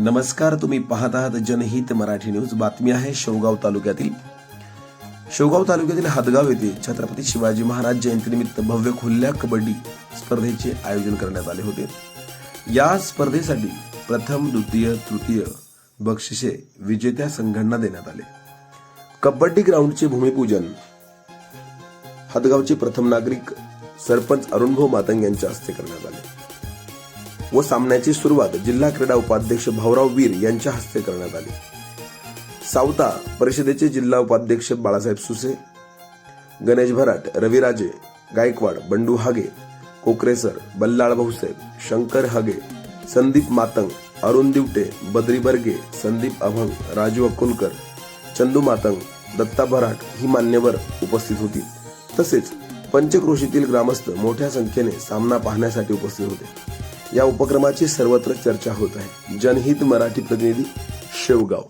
नमस्कार तुम्ही पाहत आहात जनहित मराठी न्यूज. बातमी आहे शेवगाव तालुक्यातील. शेवगाव तालुक्यातील हादगाव येथे छत्रपती शिवाजी महाराज जयंतीनिमित्त भव्य खुल्या कबड्डी स्पर्धेचे आयोजन करण्यात आले होते. या स्पर्धेसाठी प्रथम द्वितीय तृतीय बक्षिसे विजेत्या संघांना देण्यात आले. कबड्डी ग्राउंडचे भूमिपूजन. हादगावचे प्रथम नागरिक सरपंच अरुणभाऊ मातंग यांच्या हस्ते करण्यात आले. व सामन्याची सुरुवात जिल्हा क्रीडा उपाध्यक्ष भाऊराव वीर यांच्या हस्ते करण्यात आली. सावता परिषदेचे जिल्हा उपाध्यक्ष बाळासाहेब सुसे गणेश भराट रविराजे गायकवाड बंडू हागे कोकरेसर बल्लाळ भाऊसाहेब शंकर हागे संदीप मातंग अरुण दिवटे बद्री बर्गे संदीप अभंग राजू अकोलकर चंदू मातंग दत्ता भराट ही मान्यवर उपस्थित होती. तसेच पंचक्रोशीतील ग्रामस्थ मोठ्या संख्येने सामना पाहण्यासाठी उपस्थित होते. या उपक्रमाची सर्वत्र चर्चा होत आहे. जनहित मराठी प्रतिनिधी शेवगाव.